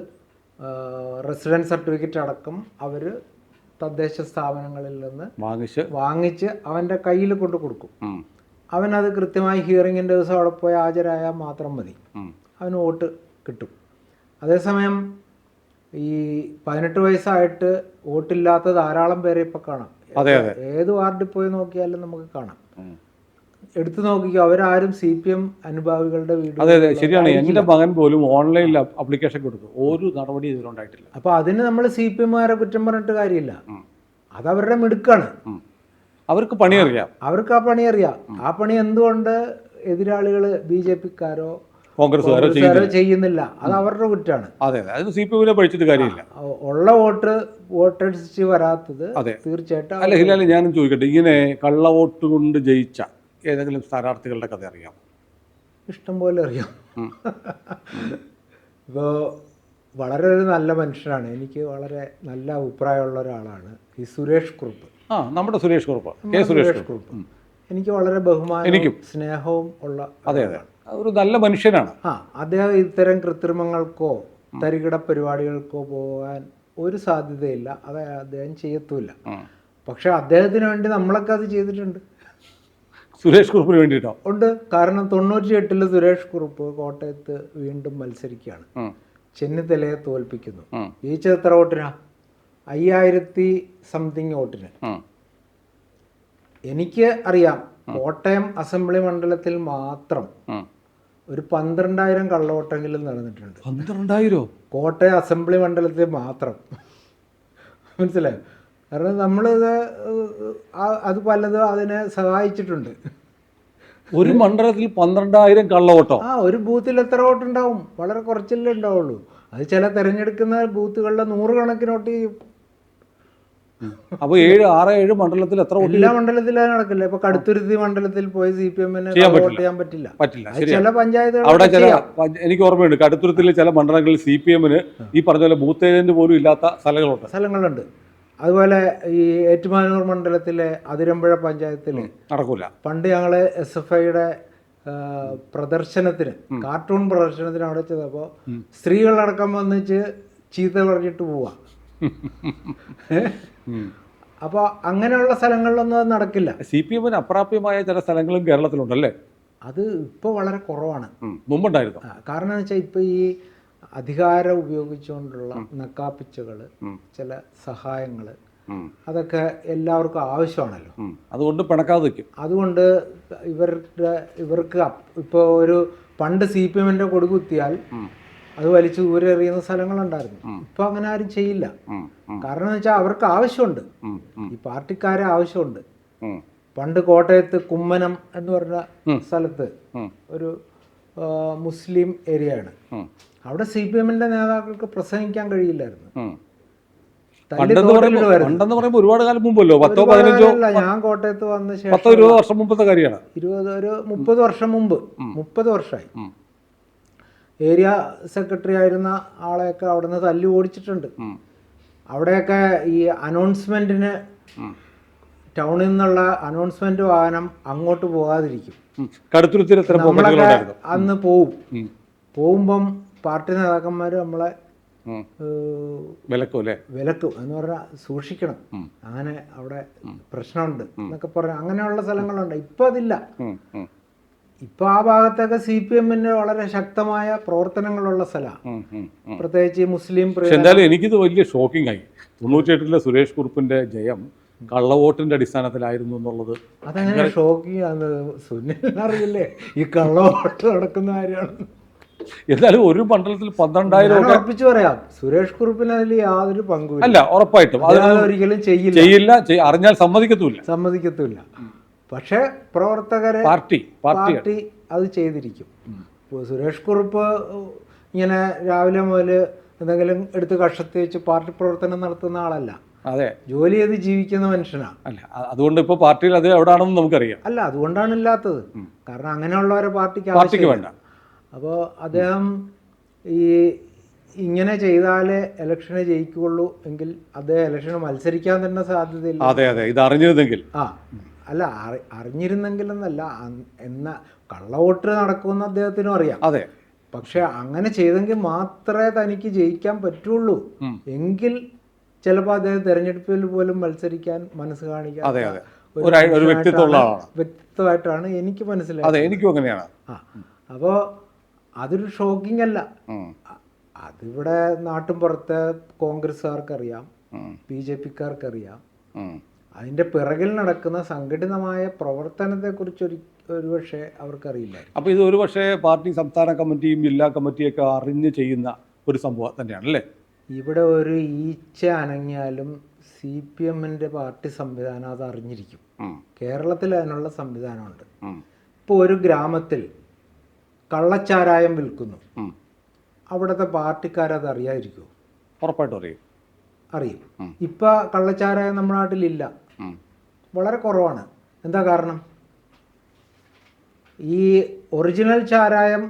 റെസിഡൻസ് സർട്ടിഫിക്കറ്റ് അടക്കം അവർ തദ്ദേശ സ്ഥാപനങ്ങളിൽ നിന്ന് വാങ്ങിച്ച് വാങ്ങിച്ച് അവന്റെ കയ്യിൽ കൊണ്ട് കൊടുക്കും. അവനത് കൃത്യമായി ഹിയറിങ്ങിന്റെ ദിവസം അവിടെ പോയി ഹാജരായാൽ മാത്രം മതി. അവന് വോട്ട് കിട്ടും. അതേസമയം ഈ പതിനെട്ട് വയസ്സായിട്ട് വോട്ടില്ലാത്ത ധാരാളം പേരെ ഇപ്പം കാണാം. ഏത് വാർഡിൽ പോയി നോക്കിയാലും നമുക്ക് കാണാം. എടുത്തു നോക്കിക്കോ അവരാരും സി പി എം അനുഭാവികളുടെ വീട് അതെ അതെ ശരിയാണ്. എന്റെ മകൻ പോലും ഓൺലൈനിൽ അപ്ലിക്കേഷൻ കൊടുക്കും ഒരു നടപടി ഇതിലുണ്ടായിട്ടില്ല. അപ്പോൾ അതിന് നമ്മൾ സി പി എമ്മുകാരെ കുറ്റം പറഞ്ഞിട്ട് കാര്യമില്ല. അതവരുടെ മിടുക്കാണ്. അവർക്ക് പണി അറിയാം അവർക്ക് ആ പണി അറിയാം ആ പണി എന്തുകൊണ്ട് എതിരാളികൾ ബി ജെ പിക്കാരോ കോൺഗ്രസ്സുകാരോ ചെയ്യും ചെയ്യുന്നില്ല. അത് അവരുടെ കുറ്റമാണ് അതെ അതെ. അതിന് സി പി എമ്മിനെ പഠിച്ചിട്ട് കാര്യമില്ല. ഉള്ള വോട്ട് വോട്ടടിച്ച് വരാത്തത് അതെ. തീർച്ചയായിട്ടും അല്ല ഹിലാലി ഞാനും ചോദിക്കട്ടെ. ഇങ്ങനെ കള്ള വോട്ട് കൊണ്ട് ജയിച്ച ഏതെങ്കിലും സ്ഥാനാർത്ഥികളുടെ കഥ അറിയാം ഇഷ്ടംപോലെ അറിയാം. ഇപ്പോ ഇപ്പോൾ വളരെ ഒരു നല്ല മനുഷ്യനാണ്. എനിക്ക് വളരെ നല്ല അഭിപ്രായമുള്ള ഒരാളാണ് ഈ സുരേഷ് കുറുപ്പ്. ആ നമ്മുടെ സുരേഷ് കുറുപ്പ് കെ സുരേഷ് കുറുപ്പ്. എനിക്ക് വളരെ ബഹുമാനം എനിക്കും. സ്നേഹവും ഉള്ള അതെ അതെ. ഒരു നല്ല മനുഷ്യനാണ്. ആ അദ്ദേഹം ഇത്തരം കൃത്രിമങ്ങൾക്കോ തരികിട പരിപാടികൾക്കോ പോകാൻ ഒരു സാധ്യതയില്ല. അത് അദ്ദേഹം ചെയ്യത്തുമില്ല. പക്ഷെ അദ്ദേഹത്തിന് വേണ്ടി നമ്മളൊക്കെ അത് ചെയ്തിട്ടുണ്ട്. സുരേഷ് കുറുപ്പിന് വേണ്ടിയിട്ടോ? ഉണ്ട്. കാരണം തൊണ്ണൂറ്റി എട്ടിൽ സുരേഷ് കുറുപ്പ് കോട്ടയത്ത് വീണ്ടും മത്സരിക്കുകയാണ്. ചെന്നിത്തലയെ തോൽപ്പിക്കുന്നു. ജയിച്ചത് എത്ര വോട്ടിനാ അയ്യായിരത്തി സംതിങ് വോട്ടിന്. എനിക്ക് അറിയാം കോട്ടയം അസംബ്ലി മണ്ഡലത്തിൽ മാത്രം ഒരു പന്ത്രണ്ടായിരം കള്ളവോട്ടെങ്കിലും നടന്നിട്ടുണ്ട്. പന്ത്രണ്ടായിരോ? കോട്ടയം അസംബ്ലി മണ്ഡലത്തിൽ മാത്രം. മനസ്സിലായോ? കാരണം നമ്മളിത് ആ- അത് പലതും അതിനെ സഹായിച്ചിട്ടുണ്ട്. ഒരു മണ്ഡലത്തിൽ പന്ത്രണ്ടായിരം കള്ളവോട്ടോ? ആ ഒരു ബൂത്തിൽ എത്ര വോട്ടുണ്ടാവും? വളരെ കുറച്ചല്ലേ ഉണ്ടാവുള്ളൂ. അത് ചില തിരഞ്ഞെടുക്കുന്ന ബൂത്തുകളിലെ നൂറുകണക്കിന് വോട്ട് ചെയ്യും അപ്പൊ ഏഴ് ആറ് ഏഴ് മണ്ഡലത്തിൽ എത്ര വോട്ട് എല്ലാ മണ്ഡലത്തിലും നടക്കില്ല. ഇപ്പൊ കടുത്തുരുത്തി മണ്ഡലത്തിൽ പോയി സി പി എമ്മിന് വോട്ട്. ചെയ്യാൻ പറ്റില്ല. പറ്റില്ല. ചില പഞ്ചായത്തുകൾ അവിടെ ചില എനിക്ക് ഓർമ്മയുണ്ട്. കടുത്തുരുത്തിലെ ചില മണ്ഡലങ്ങളിൽ സി പി എമ്മിന് ഈ പറഞ്ഞ പോലെ ബൂത്ത് ഏജന്റ് പോലും ഇല്ലാത്ത സ്ഥലങ്ങളുണ്ട്. സ്ഥലങ്ങളുണ്ട്. അതുപോലെ ഈ ഏറ്റുമാനൂർ മണ്ഡലത്തിലെ അതിരമ്പുഴ പഞ്ചായത്തിൽ നടക്കൂല. പണ്ട് ഞങ്ങൾ എസ് എഫ് ഐയുടെ പ്രദർശനത്തിന് കാർട്ടൂൺ പ്രദർശനത്തിന് അവിടെ ചെന്നപ്പോൾ സ്ത്രീകളടക്കം വന്നിച്ച് ചീത്ത പറഞ്ഞിട്ട് പോവാ. അപ്പോൾ അങ്ങനെയുള്ള സ്ഥലങ്ങളിലൊന്നും അത് നടക്കില്ല. സി പി എമ്മിന് അപ്രാപ്യമായ ചില സ്ഥലങ്ങളും കേരളത്തിലുണ്ടല്ലേ? അത് ഇപ്പോൾ വളരെ കുറവാണ്. മുമ്പുണ്ടായിരുന്നു. കാരണം എന്ന് വെച്ചാൽ ഇപ്പോൾ ഈ അധികാരം ഉപയോഗിച്ചുകൊണ്ടുള്ള നക്കാപ്പിച്ചകൾ ചില സഹായങ്ങൾ അതൊക്കെ എല്ലാവർക്കും ആവശ്യമാണല്ലോ. അതുകൊണ്ട് പിണക്കാതെ നിൽക്കും. അതുകൊണ്ട് ഇവരുടെ ഇവർക്ക് ഇപ്പോൾ ഒരു പണ്ട് സി പി എമ്മിന്റെ കൊടുകുത്തിയാൽ. അത് വലിച്ചു ദൂരെ എറിയുന്ന സ്ഥലങ്ങളുണ്ടായിരുന്നു. ഇപ്പൊ അങ്ങനെ ആരും ചെയ്യില്ല. കാരണം എന്ന് വെച്ചാൽ അവർക്ക് ആവശ്യമുണ്ട്. ഈ പാർട്ടിക്കാരെ ആവശ്യമുണ്ട്. പണ്ട് കോട്ടയത്ത് കുമ്മനം എന്ന് പറഞ്ഞ സ്ഥലത്ത് ഒരു മുസ്ലിം ഏരിയയാണ്. ആണ് അവിടെ സി പി എമ്മിന്റെ നേതാക്കൾക്ക് പ്രസംഗിക്കാൻ കഴിയില്ലായിരുന്നു. പണ്ടെന്ന് പറയുമ്പോൾ ഒരുപാട് കാലം മുമ്പല്ലോ? പത്തോ പതിനഞ്ചോ ഞാൻ കോട്ടയത്ത് വന്ന ശേഷം പത്തോ ഇരുപതോ വർഷം മുമ്പത്തെ കാര്യമാണ്. ഇരുപത് ഒരു മുപ്പത് വർഷം മുമ്പ്. മുപ്പത് വർഷമായി. ഏരിയ സെക്രട്ടറി ആയിരുന്ന ആളെയൊക്കെ അവിടെ നിന്ന് തല്ലി ഓടിച്ചിട്ടുണ്ട്. അവിടെയൊക്കെ ഈ അനൗൺസ്മെന്റിന് ടൗണിൽ നിന്നുള്ള അനൗൺസ്മെന്റ് വാഹനം അങ്ങോട്ട് പോകാതിരിക്കും. നമ്മളൊക്കെ അന്ന് പോവും. പോകുമ്പം പാർട്ടി നേതാക്കന്മാർ നമ്മളെ വിലക്കും വിലക്കും എന്ന് പറഞ്ഞാൽ സൂക്ഷിക്കണം. അങ്ങനെ അവിടെ പ്രശ്നമുണ്ട് എന്നൊക്കെ പറഞ്ഞു അങ്ങനെയുള്ള സ്ഥലങ്ങളുണ്ട്. ഇപ്പം അതില്ല ഉം. ആ ഭാഗത്തൊക്കെ സി പി എമ്മിന് വളരെ ശക്തമായ പ്രവർത്തനങ്ങളുള്ള സ്ഥലമാണ്. പ്രത്യേകിച്ച് ഈ മുസ്ലിം പക്ഷെ എന്തായാലും എനിക്കിത് വലിയ ഷോക്കിംഗ് ആയി തൊണ്ണൂറ്റിയെട്ടിലെ സുരേഷ് കുറുപ്പിന്റെ ജയം കള്ളവോട്ടിന്റെ അടിസ്ഥാനത്തിലായിരുന്നു എന്നുള്ളത് അതങ്ങനെ ഷോക്കിംഗ് ആണ് സുനിലിനറിയില്ലേ ഈ കള്ളവോട്ട് നടക്കുന്ന കാര്യമാണ്. എന്നാലും ഒരു മണ്ഡലത്തിൽ പന്ത്രണ്ടായിരം ഉറപ്പിച്ചു പറയാം സുരേഷ് കുറുപ്പിന് അതിൽ യാതൊരു പങ്കുമില്ല. അല്ല ഉറപ്പായിട്ടും. ഒരിക്കലും ചെയ്യില്ല. ചെയ്യില്ല അറിഞ്ഞാൽ സമ്മതിക്കത്തുമില്ല. സമ്മതിക്കത്തില്ല പക്ഷെ പ്രവർത്തകരെ പാർട്ടി പാർട്ടി അത് ചെയ്തിരിക്കും. ഇപ്പോൾ സുരേഷ് കുറുപ്പ് ഇങ്ങനെ രാവിലെ മുതൽ എന്തെങ്കിലും എടുത്ത് കഷത്തി വെച്ച് പാർട്ടി പ്രവർത്തനം നടത്തുന്ന ആളല്ല. അതെ. ജോലി ചെയ്ത് ജീവിക്കുന്ന മനുഷ്യനാണ് അല്ല അതുകൊണ്ട് ഇപ്പൊ പാർട്ടിയിൽ അത് എവിടെയാണെന്ന് നമുക്കറിയാം. അല്ല അതുകൊണ്ടാണ് ഇല്ലാത്തത്. കാരണം അങ്ങനെയുള്ളവരെ പാർട്ടിക്ക് പാർട്ടിക്ക് വേണ്ട. അപ്പോൾ അദ്ദേഹം ഈ ഇങ്ങനെ ചെയ്താലേ ഇലക്ഷനെ ജയിക്കുകയുള്ളൂ എങ്കിൽ അദ്ദേഹം ഇലക്ഷന് മത്സരിക്കാൻ തന്നെ സാധ്യതയില്ല. അതെ അതെ. ഇത് അറിഞ്ഞിരുന്നെങ്കിൽ ആ അല്ല അറിഞ്ഞിരുന്നെങ്കിൽ അറിഞ്ഞിരുന്നെങ്കിലെന്നല്ല എന്ന കള്ളവോട്ട് നടക്കുമെന്ന് അദ്ദേഹത്തിനും അറിയാം. അതെ. പക്ഷെ അങ്ങനെ ചെയ്തെങ്കിൽ മാത്രമേ തനിക്ക് ജയിക്കാൻ പറ്റുള്ളൂ. എങ്കിൽ ചിലപ്പോൾ അദ്ദേഹം തെരഞ്ഞെടുപ്പിൽ പോലും മത്സരിക്കാൻ മനസ്സ് കാണിക്കാൻ ഒരു വ്യക്തിത്വമായിട്ടാണ് എനിക്ക് മനസ്സിലായത്. അതെ എനിക്കും അങ്ങനെയാണ്. ആ അപ്പോൾ അതൊരു ഷോക്കിംഗ് അല്ല. അതിവിടെ നാട്ടും പുറത്തെ കോൺഗ്രസ്സുകാർക്കറിയാം. B J പിക്കാർക്കറിയാം. അതിന്റെ പിറകിൽ നടക്കുന്ന സംഘടിതമായ പ്രവർത്തനത്തെക്കുറിച്ച് ഒരു ഒരുപക്ഷെ അവർക്കറിയില്ല അപ്പോൾ ഇത് ഒരുപക്ഷെ പാർട്ടി സംസ്ഥാന കമ്മിറ്റിയും ജില്ലാ കമ്മിറ്റിയൊക്കെ അറിഞ്ഞ് ചെയ്യുന്ന ഒരു സംഭവം തന്നെയാണ് അല്ലേ ഇവിടെ ഒരു ഈച്ച അനങ്ങിയാലും സി പി എമ്മിന്റെ പാർട്ടി സംവിധാനം അത് അറിഞ്ഞിരിക്കും. കേരളത്തിൽ അതിനുള്ള സംവിധാനമുണ്ട്. ഇപ്പോൾ ഒരു ഗ്രാമത്തിൽ കള്ളച്ചാരായം വിൽക്കുന്നു. അവിടുത്തെ പാർട്ടിക്കാരത് അറിയാതിരിക്കുമോ ഉറപ്പായിട്ടും അറിയും. അറിയും. ഇപ്പൊ ഇപ്പം കള്ളച്ചാരായം നമ്മുടെ നാട്ടിലില്ല. ഇല്ല വളരെ കുറവാണ്. എന്താ കാരണം? ഈ ഒറിജിനൽ ചാരായം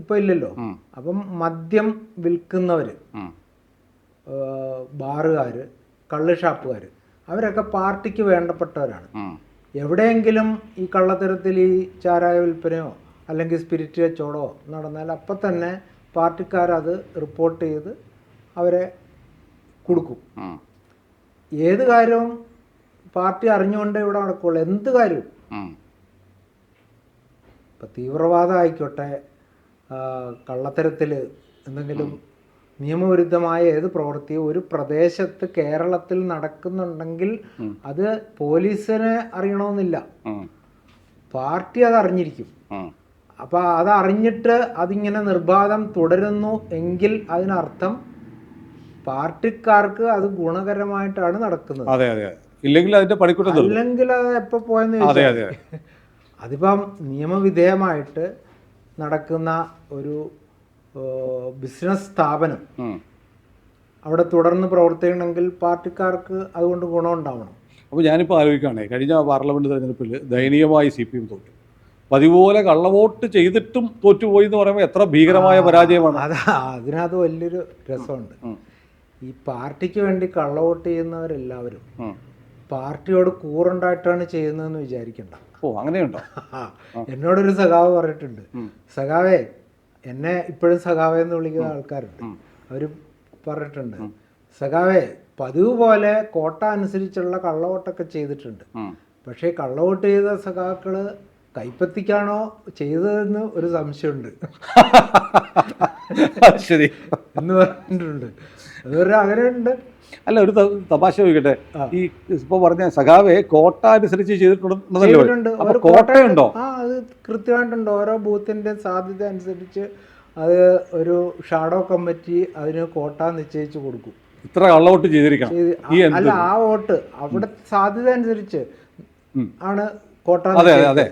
ഇപ്പോൾ ഇല്ലല്ലോ. അപ്പം മദ്യം വിൽക്കുന്നവര്. ബാറുകാർ കള്ള് ഷാപ്പുകാർ അവരൊക്കെ പാർട്ടിക്ക് വേണ്ടപ്പെട്ടവരാണ്. എവിടെയെങ്കിലും ഈ കള്ളത്തരത്തിൽ ഈ ചാരായ വിൽപ്പനയോ അല്ലെങ്കിൽ സ്പിരിറ്റ് കച്ചവടമോ നടന്നാൽ അപ്പം തന്നെ പാർട്ടിക്കാരത് റിപ്പോർട്ട് ചെയ്ത് അവരെ കൊടുക്കും. ഏത് കാര്യവും പാർട്ടി അറിഞ്ഞുകൊണ്ടേ ഇവിടെ നടക്കുള്ളൂ. എന്ത് കാര്യവും. ഇപ്പൊ തീവ്രവാദം ആയിക്കോട്ടെ കള്ളത്തരത്തിൽ എന്തെങ്കിലും നിയമവിരുദ്ധമായ ഏത് പ്രവൃത്തിയും ഒരു പ്രദേശത്ത് കേരളത്തിൽ നടക്കുന്നുണ്ടെങ്കിൽ അത് പോലീസിനെ അറിയണമെന്നില്ല. പാർട്ടി അത് അറിഞ്ഞിരിക്കും. അപ്പൊ അത് അറിഞ്ഞിട്ട് അതിങ്ങനെ നിർബാധം തുടരുന്നു എങ്കിൽ അതിനർത്ഥം പാർട്ടിക്കാർക്ക് അത് ഗുണകരമായിട്ടാണ് നടക്കുന്നത്. അതെ അതെ. ഇല്ലെങ്കിൽ അതിന്റെ പണിക്കൂട്ടം അല്ലെങ്കിൽ അത് എപ്പോൾ പോയെന്ന് അതെ അതെ അതിപ്പം നിയമവിധേയമായിട്ട് നടക്കുന്ന ഒരു ബിസിനസ് സ്ഥാപനം അവിടെ തുടർന്ന് പ്രവർത്തിക്കണമെങ്കിൽ പാർട്ടിക്കാർക്ക് അതുകൊണ്ട് ഗുണം ഉണ്ടാവണം. അപ്പോൾ ഞാനിപ്പോൾ ആലോചിക്കുകയാണേ കഴിഞ്ഞ പാർലമെന്റ് തെരഞ്ഞെടുപ്പിൽ ദയനീയമായി സി പി എം തോറ്റു. പതിപോലെ കള്ളവോട്ട് ചെയ്തിട്ടും തോറ്റുപോയി എന്ന് പറയുമ്പോൾ എത്ര ഭീകരമായ പരാജയമാണ്. അതാ അതിനകത്ത് വലിയൊരു രസമുണ്ട്. ഈ പാർട്ടിക്ക് വേണ്ടി കള്ളവോട്ട് ചെയ്യുന്നവരെല്ലാവരും പാർട്ടിയോട് കൂറുണ്ടായിട്ടാണ് ചെയ്യുന്നതെന്ന് വിചാരിക്കണ്ട. ഓ അങ്ങനെയുണ്ടോ? എന്നോടൊരു സഖാവ് പറഞ്ഞിട്ടുണ്ട്. സഖാവേ എന്നെ ഇപ്പോഴും സഖാവേ എന്ന് വിളിക്കുന്ന ആൾക്കാരുണ്ട്. അവർ അവർ പറഞ്ഞിട്ടുണ്ട് സഖാവേ പതിവ് പോലെ കോട്ട അനുസരിച്ചുള്ള കള്ളവോട്ടൊക്കെ ചെയ്തിട്ടുണ്ട്. പക്ഷേ കള്ളവോട്ട് ചെയ്ത സഖാക്കൾ കൈപ്പത്തിക്കാണോ ചെയ്തതെന്ന് ഒരു സംശയമുണ്ട്. ശരി. എന്ന് പറഞ്ഞിട്ടുണ്ട്. അതൊരു അങ്ങനെയുണ്ട്. അല്ല ഒരു ത- തമാശ ചോദിക്കട്ടെ. ഈ ഇപ്പൊ പറഞ്ഞ സഖാവെ കോട്ട അനുസരിച്ച് ചെയ്തിട്ടുണ്ടെന്നല്ലോ ചെയ്തിട്ടുണ്ട്. കോട്ടയുണ്ടോ? ആ അത് കൃത്യമായിട്ടുണ്ട്? ഓരോ ബൂത്തിന്റെ സാധ്യത അനുസരിച്ച് അത് ഒരു ഷാഡോ കമ്മിറ്റി അതിന് കോട്ട നിശ്ചയിച്ചു കൊടുക്കും. ഇത്ര കള്ളവോട്ട് ചെയ്തിരിക്കണം. അല്ല ആ വോട്ട് അവിടെ സാധ്യത അനുസരിച്ച് ആണ് കോട്ട അതെ അതെ. അതെ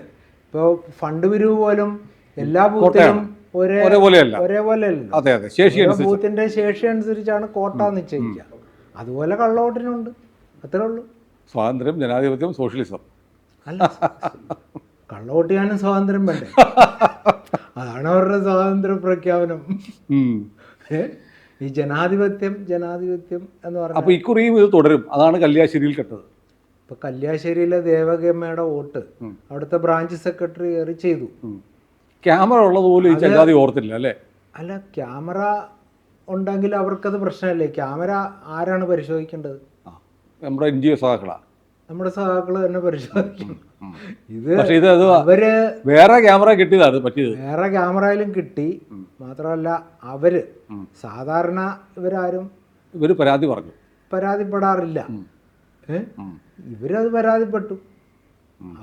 ഇപ്പോൾ ഫണ്ട് പിരിവ് പോലും എല്ലാ ബൂത്തിലും ഒരേ ഒരേപോലെയല്ല. അതെ അതെ. ശേഷി ബൂത്തിന്റെ അനുസരിച്ചാണ് കോട്ട നിശ്ചയിക്കുക. അതുപോലെ കള്ളവോട്ടിനുണ്ട്. അത്രേ ഉള്ളൂ. സ്വാതന്ത്ര്യം ജനാധിപത്യം സോഷ്യലിസം. അല്ല കള്ളവോട്ട് ചെയ്യാനും സ്വാതന്ത്ര്യം വേണ്ടേ? അതാണ് അവരുടെ സ്വാതന്ത്ര്യ പ്രഖ്യാപനം ഈ ജനാധിപത്യം ജനാധിപത്യം എന്ന് പറഞ്ഞാൽ അപ്പൊ ഇക്കുറിയും ഇത് തുടരും. അതാണ് കല്യാശ്ശേരിയിൽ കെട്ടത്. ഇപ്പൊ കല്യാശ്ശേരിയിലെ ദേവകമ്മയുടെ വോട്ട്. അവിടുത്തെ ബ്രാഞ്ച് സെക്രട്ടറി കയറി ചെയ്തു. ക്യാമറ ഉള്ളത് പോലും ഈ ചങ്ങാതി ഓർത്തില്ല അല്ലേ? അല്ല ക്യാമറ ഉണ്ടെങ്കിൽ അവർക്കത് പ്രശ്നമല്ലേ? ക്യാമറ ആരാണ് പരിശോധിക്കേണ്ടത്? നമ്മുടെ എൻ ജി ഒ സഹാക്കളാ നമ്മുടെ സഹാക്കൾ തന്നെ പരിശോധിക്കും ഇത് പക്ഷെ ഇത് അവർ വേറെ ക്യാമറ കിട്ടിയതാണ് പറ്റിയത്. വേറെ ക്യാമറയിലും കിട്ടി. മാത്രമല്ല അവർ സാധാരണ ഇവരാരും ഇവർ പരാതി പറഞ്ഞു. പരാതിപ്പെടാറില്ല. ഇവരത് പരാതിപ്പെട്ടു.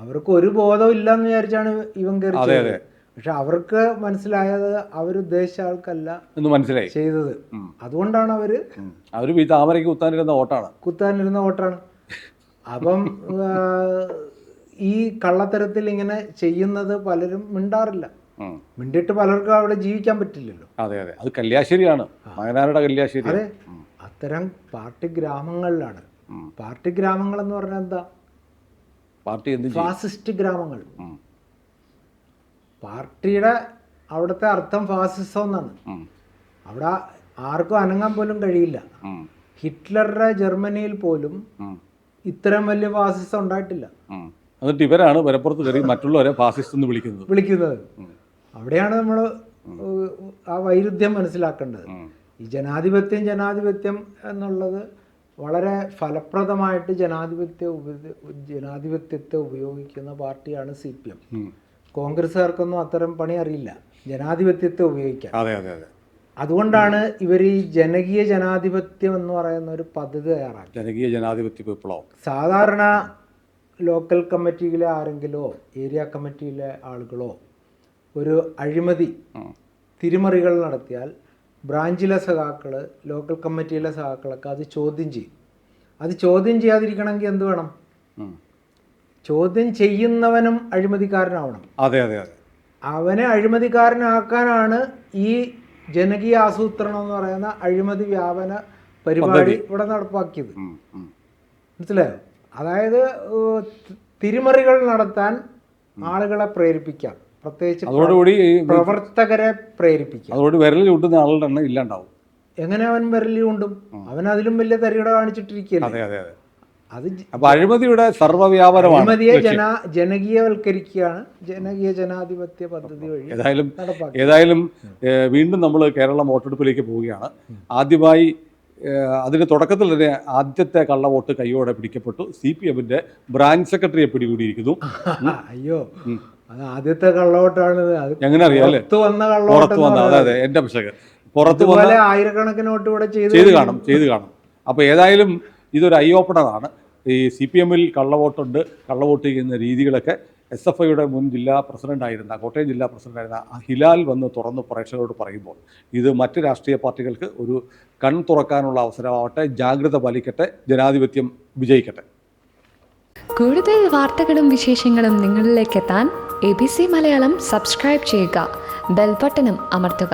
അവർക്ക് ഒരു ബോധവും ഇല്ലെന്ന് വിചാരിച്ചാണ് ഇവൻ കയറി പക്ഷെ അവർക്ക് മനസ്സിലായത് അവരുദ്ദേശിച്ച ആൾക്കല്ല എന്ന് മനസ്സിലായി. ചെയ്തത്. അതുകൊണ്ടാണ് അവർ അവർ ഈ താമരയ്ക്ക് കുത്താനിരുന്ന ഓട്ടാണ് കുത്താനിരുന്ന വോട്ടാണ്. അപ്പം ഈ കള്ളത്തരത്തിൽ ഇങ്ങനെ ചെയ്യുന്നത് പലരും മിണ്ടാറില്ല. മിണ്ടിട്ട് പലർക്കും അവിടെ ജീവിക്കാൻ പറ്റില്ലല്ലോ. അതെ അതെ. അത് കല്യാശ്ശേരിയാണ്. കല്യാശ്ശേരി. അതെ. അത്തരം പാർട്ടി ഗ്രാമങ്ങളിലാണ്. പാർട്ടി ഗ്രാമങ്ങൾ എന്ന് പറഞ്ഞാൽ എന്താ? പാർട്ടി ഫാസിസ്റ്റ് ഗ്രാമങ്ങൾ. പാർട്ടിയുടെ അവിടുത്തെ അർത്ഥം ഫാസിസം എന്നാണ്. അവിടെ ആർക്കും അനങ്ങാൻ പോലും കഴിയില്ല. ഹിറ്റ്ലറുടെ ജർമ്മനിയിൽ പോലും ഇത്രയും ഇത്തരം വലിയ ഫാസിസം ഉണ്ടായിട്ടില്ല. എന്നിട്ട് ഇവരാണ് വരപ്പുറത്ത് കയറി മറ്റുള്ളവരെ ഫാസിസ്റ്റ് എന്ന് വിളിക്കുന്നത്. വിളിക്കുന്നത്. അവിടെയാണ് നമ്മൾ ആ വൈരുദ്ധ്യം മനസ്സിലാക്കേണ്ടത്. ഈ ജനാധിപത്യം ജനാധിപത്യം എന്നുള്ളത് വളരെ ഫലപ്രദമായിട്ട് ജനാധിപത്യ ഉപ- ജനാധിപത്യത്തെ ഉപയോഗിക്കുന്ന പാർട്ടിയാണ് സി പി എം. കോൺഗ്രസ്സുകാർക്കൊന്നും അത്തരം പണി അറിയില്ല. ജനാധിപത്യത്തെ ഉപയോഗിക്കാം അതെ അതെ അതെ. അതുകൊണ്ടാണ് ഇവർ ഈ ജനകീയ ജനാധിപത്യം എന്ന് പറയുന്ന ഒരു പദ്ധതി തയ്യാറാക്കി. ജനകീയ ജനാധിപത്യ വിപ്ലവം സാധാരണ ലോക്കൽ കമ്മിറ്റിയിലെ ആരെങ്കിലോ ഏരിയ കമ്മിറ്റിയിലെ ആളുകളോ ഒരു അഴിമതി. തിരിമറികൾ നടത്തിയാൽ ബ്രാഞ്ചിലെ സഖാക്കൾ ലോക്കൽ കമ്മിറ്റിയിലെ സഖാക്കളൊക്കെ അത് ചോദ്യം ചെയ്യും. അത് ചോദ്യം ചെയ്യാതിരിക്കണമെങ്കിൽ എന്ത് വേണം. ചോദ്യം ചെയ്യുന്നവനും അഴിമതിക്കാരനാവണം. അതെ അതെ അതെ. അവനെ അഴിമതിക്കാരനാക്കാനാണ് ഈ ജനകീയ ആസൂത്രണം എന്ന് പറയുന്ന അഴിമതി വ്യാപന പരിപാടി ഇവിടെ നടപ്പാക്കിയത്. മനസ്സിലായോ? അതായത് തിരിമറികൾ നടത്താൻ ആളുകളെ പ്രേരിപ്പിക്കാം. പ്രത്യേകിച്ച് അതോടുകൂടി പ്രവർത്തകരെ പ്രേരിപ്പിക്കാം. അതോട് വിരൽ ചൂട്ടുന്ന ആളുടെ എണ്ണം ഇല്ലാണ്ടാവും. എങ്ങനെ അവൻ വിരലി കൊണ്ടും അവൻ അതിലും വലിയ തരികട കാണിച്ചിട്ടിരിക്കുകയല്ലേ? അതെ അപ്പൊ അഴിമതിയുടെ സർവവ്യാപനമാണ് അഴിമതിയെ ജന ജനകീയവൽക്കരിക്കുകയാണ് ജനകീയ ജനാധിപത്യ പദ്ധതി വഴി ഏതായാലും ഏതായാലും വീണ്ടും നമ്മൾ കേരള വോട്ടെടുപ്പിലേക്ക് പോവുകയാണ്. ആദ്യമായി അതിന്റെ അതിന് തുടക്കത്തിൽ തന്നെ ആദ്യത്തെ കള്ളവോട്ട് കൈയോടെ പിടിക്കപ്പെട്ടു. സി പി എമ്മിന്റെ ബ്രാഞ്ച് സെക്രട്ടറിയെ പിടികൂടിയിരിക്കുന്നു. അയ്യോ അത് ആദ്യത്തെ കള്ളവോട്ടാണ് അത് എങ്ങനെ അറിയാം പുറത്ത് വന്ന അതെ അതെ എന്റെ പക്ഷേ പുറത്ത് വന്ന ആയിരക്കണക്കിന് വോട്ട് ഇവിടെ ചെയ്ത് ചെയ്ത് കാണും ചെയ്ത് കാണും. അപ്പോൾ ഏതായാലും ഇതൊരു ഐ ഓപ്പണറാണ് ഈ സി പി എമ്മിൽ കള്ളവോട്ടുണ്ട് കള്ളവോട്ട് ചെയ്യുന്ന രീതികളൊക്കെ എസ് എഫ് ഐയുടെ മുൻ ജില്ലാ പ്രസിഡന്റായിരുന്ന കോട്ടയം ജില്ലാ പ്രസിഡന്റായിരുന്ന ഹിലാൽ വന്ന് തുറന്ന് പ്രേക്ഷകരോട് പറയുമ്പോൾ ഇത് മറ്റ് രാഷ്ട്രീയ പാർട്ടികൾക്ക് ഒരു കൺ തുറക്കാനുള്ള അവസരമാവട്ടെ ജാഗ്രത പാലിക്കട്ടെ ജനാധിപത്യം വിജയിക്കട്ടെ. കൂടുതൽ വാർത്തകളും വിശേഷങ്ങളും നിങ്ങളിലേക്ക് എത്താൻ A B C Malayalam subscribe ചെയ്യുക ബെൽബട്ടനും അമർത്തുക.